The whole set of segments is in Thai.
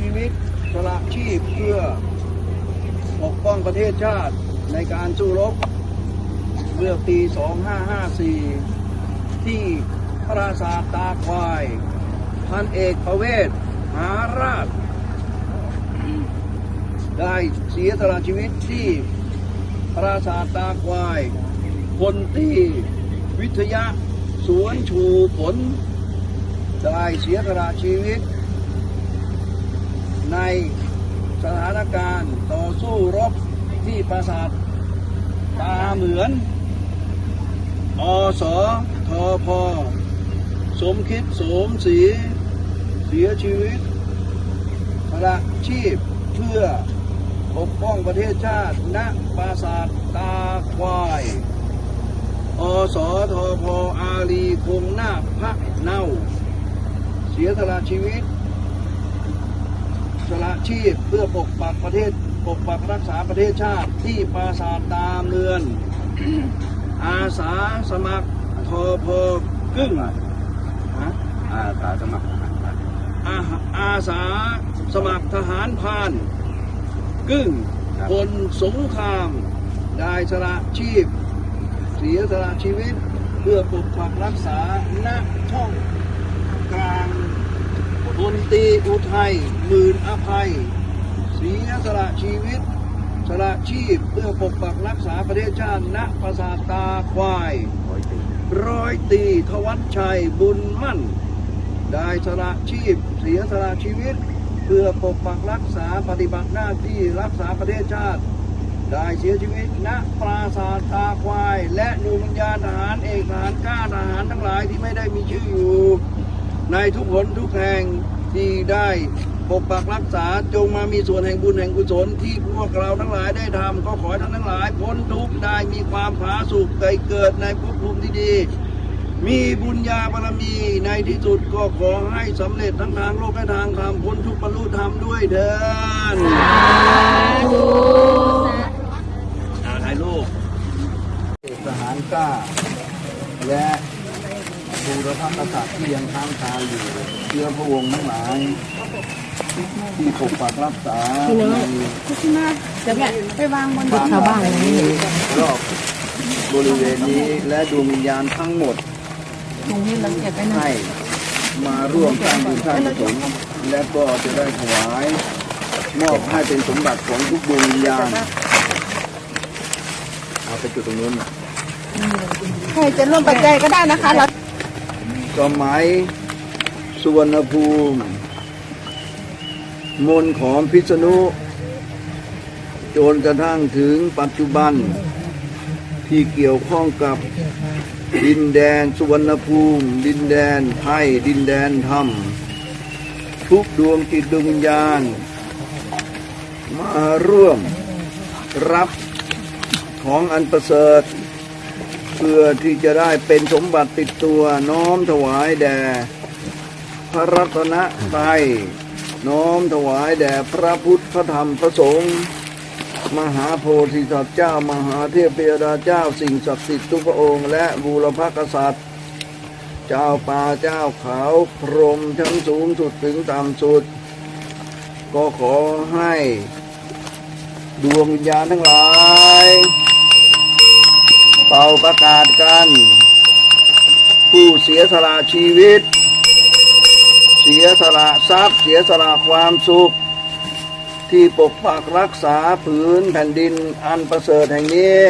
ชีวิตสละชีพเพื่อปกป้องประเทศชาติในการสู้รบเมื่อปี 2554 ที่พระราชาตาควายพันเอกประเวศหาราช ได้เสียสละชีวิตที่พระราชาตาควายพลตีวิทยาสวนชูผล ได้เสียสละชีวิต ในสถานการณ์ต่อสู้รบที่ปราสาทตาเหมือนอสทพสมคิดสมศรีเสียชีวิตสละชีพเพื่อปกป้องประเทศชาติณปราสาทตาควายอสทพอารีคงหน้าพระเน่า เสียสละชีวิต สละชีพ เพื่อปกปักประเทศ ปกปักรักษาประเทศชาติที่ปราสาทตาเมือน อาสาสมัครทอพกึ่งฮะอาสาสมัครทหารผ่านอาอาสาสมัครทหารพรานกึ่งพลสงคราม ได้สละชีพ เสียสละชีวิต เพื่อปกปักรักษาณช่องกลาง พลตรีอุทัยหมื่นอภัยเสียสละชีวิต สละชีพเพื่อปกปักรักษาประเทศชาติณปราสาทตาควาย ร้อยตีทวัชชัยบุญมั่น ได้สละชีพ เสียสละชีวิต เพื่อปกปักรักษาปฏิบัติหน้าที่รักษาประเทศชาติ ได้เสียชีวิตณปราสาทตาควาย และดวงวิญญาทหารเอกทหารก้าทหารทั้งหลายที่ไม่ได้มีชื่ออยู่ในทุกหนทุกแห่ง ที่ได้ปกปักรักษาจงมามีส่วนแห่งบุญแห่งกุศลที่พวกเราทั้งหลายได้ทำก็ขอให้ท่านทั้งหลาย พ้นทุกข์ได้มีความผาสุกเกิดเกิดในภพภูมิที่ดี มีบุญญาบารมีในที่สุดก็ขอให้สำเร็จทั้งทางโลกและทางธรรมพ้นทุกข์บรรลุธรรมด้วยเถิดอ่าถ่ายรูปทหารกล้าและ บูรพกษัตริย์ที่ยังค้างคาอยู่เชื้อพระวงศ์ทั้งหลาย ที่ปกปักรักษาในจะแบบไปวางบนบ้านชาวบ้านอะไรอย่างเงี้ยรอบบริเวณนี้และดวงวิญญาณทั้งหมดตรงนี้เราเก็บไว้นะให้มาร่วมสร้างบุญสร้างกุศลและก็จะได้ถวายมอบให้เป็นสมบัติของทุกดวงวิญญาณเอาไปจุดตรงนู้นน่ะใครจะร่วมปัจจัยก็ได้นะคะเรา สมัยสุวรรณภูมิ มนของพิษณุจนกระทั่งถึงปัจจุบัน ที่เกี่ยวข้องกับดินแดนสุวรรณภูมิ ดินแดนไทยดินแดนธรรม ทุกดวงจิตดวงวิญญาณ มาร่วมรับของอันประเสริฐ พื่อที่จะได้เป็นสมบัติติดตัวน้อมถวายแด่พระรัตนตรัยน้อมถวายแด่พระพุทธพระธรรมพระสงฆ์มหาโพธิสัตว์เจ้ามหาเทพยดาเจ้าสิ่งศักดิ์สิทธิ์ทุกพระองค์และบูรพกษัตริย์ เจ้าป่าเจ้าเขาพรหมชั้นสูงสุดถึงต่ำสุด ก็ขอให้ ดวงวิญญาณทั้งหลาย เป่าประกาศกัน ผู้เสียสละชีวิต เสียสละทรัพย์เสียสละความสุข ที่ปกปักรักษาผืนแผ่นดินอันประเสริฐแห่งนี้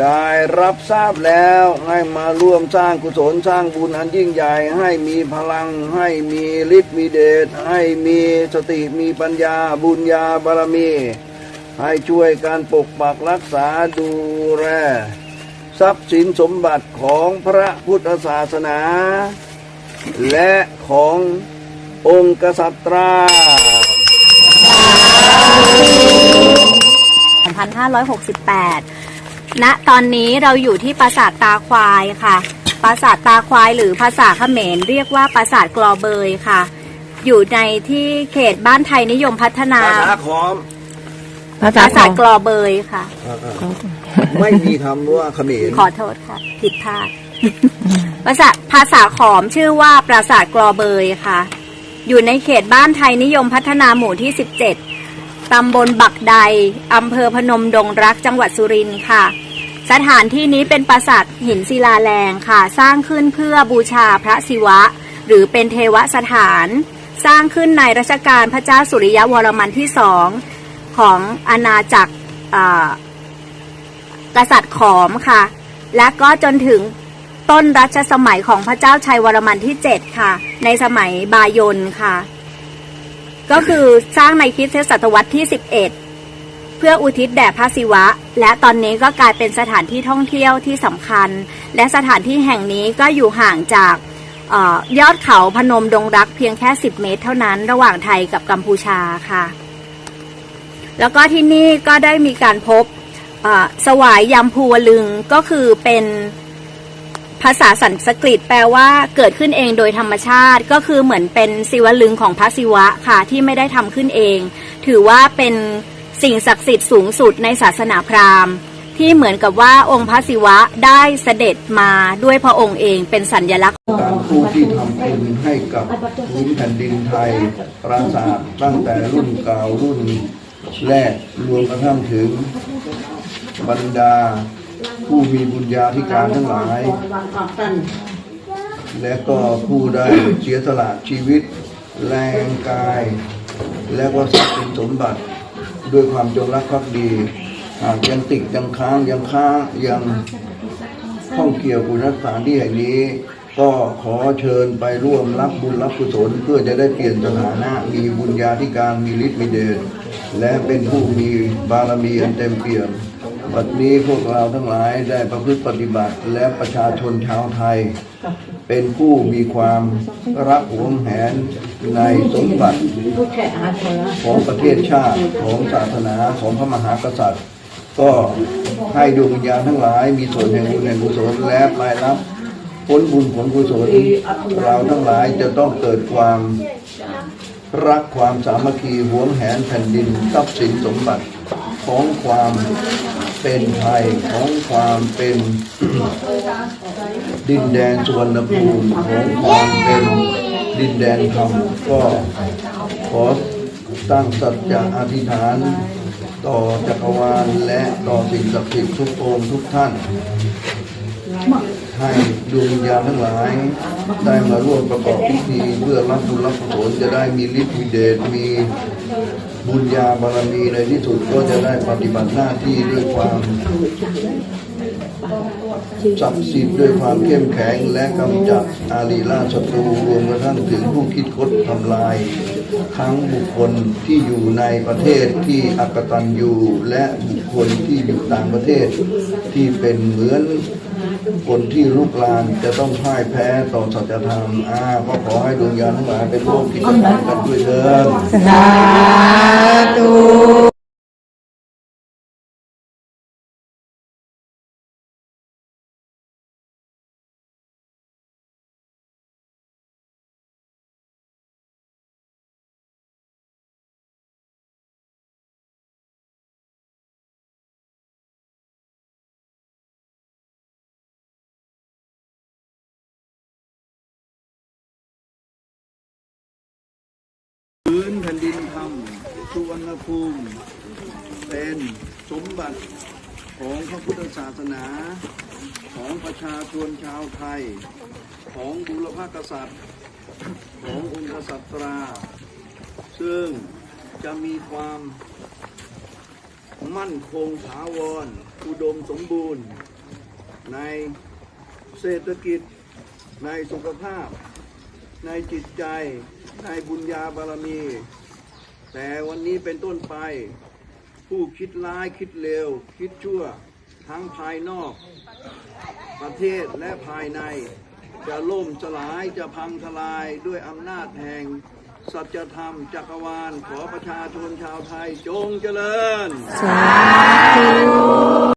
ได้รับทราบแล้วให้มาร่วมสร้างกุศลสร้างบุญอันยิ่งใหญ่ให้มีพลังให้มีฤทธิ์มีเดชให้มีสติมีปัญญาบุญญาบารมี ให้ช่วยการปกปักรักษาดูแลทรัพย์สินสมบัติของพระพุทธศาสนา และขององค์กษัตริย์2568 ณ ตอนนี้เราอยู่ที่ปราสาทตาควายค่ะ ปราสาทตาควายหรือภาษาเขมรเรียกว่าปราสาทกลอเบยค่ะ อยู่ในที่เขตบ้านไทยนิยมพัฒนาภาษาขอม ภาปษาราสาทกลอเบยค่ะ ไม่มีคำว่าเขมรขอโทษค่ะผิดพลาดภาษาภาษาขอมชื่อว่าปราสาทกลอเบยค่ะ อยู่ในเขตบ้านไทยนิยมพัฒนาหมู่ที่ 17 ตำบลบักใด อำเภอพนมดงรักจังหวัดสุรินทร์ค่ะ สถานที่นี้เป็นปราสาทหินศิลาแรงค่ะ สร้างขึ้นเพื่อบูชาพระศิวะ หรือเป็นเทวสถาน สร้างขึ้นในรัชกาลพระเจ้าสุริยวรมันที่สอง ของอาณาจักรกษัตริย์ขอมค่ะ และก็จนถึงต้นรัชสมัยของพระเจ้าชัยวรมันที่ 7 ค่ะ ในสมัยบายนค่ะ ก็คือสร้างในคริสตศตวรรษที่ 11 เพื่ออุทิศแด่พระศิวะ และตอนนี้ก็กลายเป็นสถานที่ท่องเที่ยวที่สำคัญ และสถานที่แห่งนี้ก็อยู่ห่างจากออยอดเขาพนมดงรักเพียงแค่ 10 เมตรเท่านั้น ระหว่างไทยกับกัมพูชาค่ะ แล้วก็ที่นี่ก็ได้มีการพบสวายยำภูวลึงก็คือเป็นภาษาสันสกฤตแปลว่าเกิดขึ้นเองโดยธรรมชาติ ก็คือเหมือนเป็นศิวลึงของพระศิวะค่ะที่ไม่ได้ทำขึ้นเอง ถือว่าเป็นสิ่งศักดิ์สิทธิ์สูงสุดในศาสนาพราหมณ์ ที่เหมือนกับว่าองค์พระศิวะได้เสด็จมาด้วยพระองค์เองเป็นสัญลักษณ์การผู้ที่ทำคุณให้กับพื้นแผ่นดินไทยปราสาทตั้งแต่รุ่นเก่ารุ่น แรกรวมกระทั่งถึงบรรดาผู้มีบุญญาธิการทั้งหลาย และก็ผู้ได้เสียสละชีวิต แรงกาย และก็ทรัพย์สินสมบัติด้วยความจงรักภักดีหากยังติดยังค้างยังค้างยังท่องเกี่ยวบุญสถานที่แห่งนี้ ก็ขอเชิญไปร่วมรับบุญรับกุศลเพื่อจะได้เปลี่ยนสถานะมีบุญญาธิการมีฤทธิ์มีเดช และเป็นผู้มีบารมีอันเต็มเปี่ยมบัดนี้พวกเราทั้งหลายได้ประพฤติปฏิบัติและประชาชนชาวไทย เป็นผู้มีความรักหวงแหนในสมบัติของประเทศชาติของศาสนาของพระมหากษัตริย์ ก็ให้ดวงวิญญาณทั้งหลายมีส่วนแห่งบุญแห่งกุศลและรายรับผลบุญผลกุศลเราทั้งหลายจะต้องเกิดความ รักความสามัคคีหวงแหนแผ่นดินทรัพย์สินสมบัติของความเป็นไทยของความเป็นดินแดนสวรรณภูมิของความเป็นดินแดนธรรมก็ขอตั้งสัจจะอธิษฐาน ต่อจักรวาลและต่อสิ่งศักดิ์สิทธิ์ทุกองค์ทุกท่าน ให้ดวงวิญญาณทั้งหลาย ได้มาร่วมประกอบพิธีเพื่อรับบุญรับกุศลจะได้มีฤทธิ์มีเดชมีบุญญาบารมีในที่สุดก็จะได้ปฏิบัติหน้าที่ด้วยความศักดิ์สิทธิ์ด้วยความเข้มแข็งและกำจัดอารีราศัตรูรวมกระทั่งถึงผู้คิดคดทำลาย ทั้งบุคคลที่อยู่ในประเทศที่อักตันอยูและบุคคลที่อยู่ต่างประเทศที่เป็นเหมือน คนที่ลุกลานจะต้องพ่ายแพ้ต่อสัจธรรมอาก็ขอให้ดวงญาณทั้งหลายเป็นโลกกิจกรรมกันด้วยเถิดสาธุ พื้นแผ่นดินธรรมสุวรรณภูมิ เป็นสมบัติของพระพุทธศาสนาของประชาชนชาวไทย ของบุรพกษัตริย์ ขององค์กษัตรา ซึ่งจะมีความมั่นคงถาวร อุดมสมบูรณ์ ในเศรษฐกิจในสุขภาพ ในจิตใจ ในบุญญาบารมี แต่วันนี้เป็นต้นไป ผู้คิดร้ายคิดเลวคิดชั่ว ทั้งภายนอก ประเทศและภายใน จะล่มสลายจะพังทลายด้วยอำนาจแห่ง สัจธรรมจักรวาลขอประชาชนชาวไทยจงเจริญสาธุ